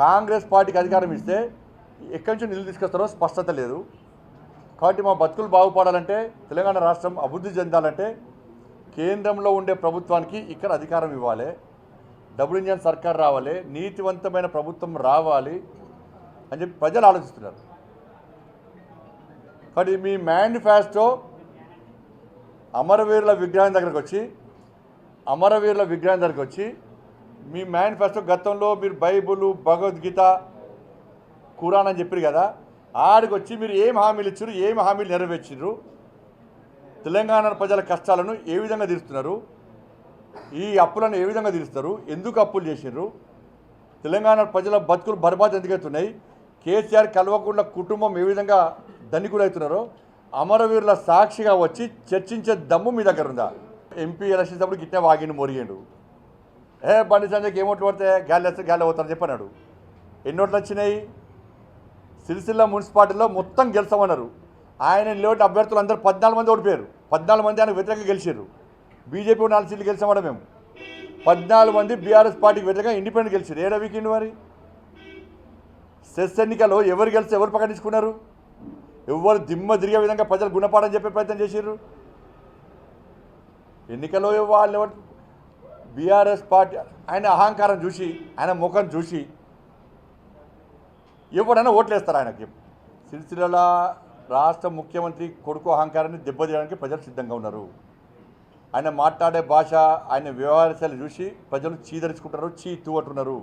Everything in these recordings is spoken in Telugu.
కాంగ్రెస్ పార్టీకి అధికారం ఇస్తే ఎక్కడి నుంచి నిధులు తీసుకొస్తారో స్పష్టత లేదు. కాబట్టి మా బతుకులు బాగుపడాలంటే తెలంగాణ రాష్ట్రం అభివృద్ధి చెందాలంటే కేంద్రంలో ఉండే ప్రభుత్వానికి ఇక్కడ అధికారం ఇవ్వాలి. డబుల్ ఇంజన్ సర్కార్ రావాలి నీతివంతమైన ప్రభుత్వం రావాలి అని చెప్పి ప్రజలు ఆలోచిస్తున్నారు. కాబట్టి మీ మేనిఫెస్టో అమరవీరుల విగ్రహం దగ్గరకు వచ్చి అమరవీరుల విగ్రహం దగ్గరకు వచ్చి మీ మేనిఫెస్టో గతంలో మీరు బైబుల్ భగవద్గీత ఖురాన్ అని చెప్పారు కదా ఆడికి వచ్చి మీరు ఏం హామీలు ఇచ్చారు ఏం హామీలు నెరవేర్చారు తెలంగాణ ప్రజల కష్టాలను ఏ విధంగా తీరుస్తున్నారు? ఈ అప్పులను ఏ విధంగా తీరుస్తారు? ఎందుకు అప్పులు చేసినారు తెలంగాణ ప్రజల బతుకులు బర్బాద్ ఎందుకవుతున్నాయి కేసీఆర్ కల్వకుండా కుటుంబం ఏ విధంగా ధనికులవుతున్నారో అమరవీరుల సాక్షిగా వచ్చి చర్చించే దమ్ము మీ దగ్గర ఉందా? ఎంపీ ఎలక్షన్స్ అప్పుడు గిట్టే వాగిండు మొరిగిండు. ఏ బండి సంజయ్కి ఏమోట్లు పడితే గాలి వేస్తే గాలి అవుతారని చెప్పన్నాడు. ఎన్నోట్లు వచ్చినాయి? సిరిసిల్ల మున్సిపాలిటీలో మొత్తం గెలిచామన్నారు ఆయన లేవటి అభ్యర్థులు అందరూ పద్నాలుగు మంది ఓడిపోయారు. పద్నాలుగు మంది ఆయన వ్యతిరేకంగా గెలిచారు. బీజేపీ నాలుగు సీట్లు గెలిచామట మేము. పద్నాలుగు మంది బీఆర్ఎస్ పార్టీకి వ్యతిరేకంగా ఇండిపెండెంట్ గెలిచారు. ఏడవ వీకెండ్ మరి? సెస్ ఎన్నికలో ఎవరు గెలిచి ఎవరు ప్రకటించుకున్నారు ఎవరు దిమ్మ తిరిగే విధంగా ప్రజలు గుణపాఠం చెప్పే ప్రయత్నం చేశారు ఎన్నికలో వాళ్ళు ఎవరు బీఆర్ఎస్ పార్టీ ఆయన అహంకారం చూసి ఆయన ముఖం చూసి ఎవడైనా ఓట్లేస్తారు ఆయనకి? సిరిసిల్ల రాష్ట్ర ముఖ్యమంత్రి కొడుకు అహంకారాన్ని దెబ్బతీయడానికి ప్రజలు సిద్ధంగా ఉన్నారు. ఆయన మాట్లాడే భాష ఆయన వ్యవహారశాలు చూసి ప్రజలు చీదరించుకుంటారు చీ తూవట్టున్నారు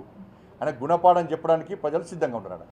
ఆయన గుణపాఠం చెప్పడానికి ప్రజలు సిద్ధంగా ఉంటారు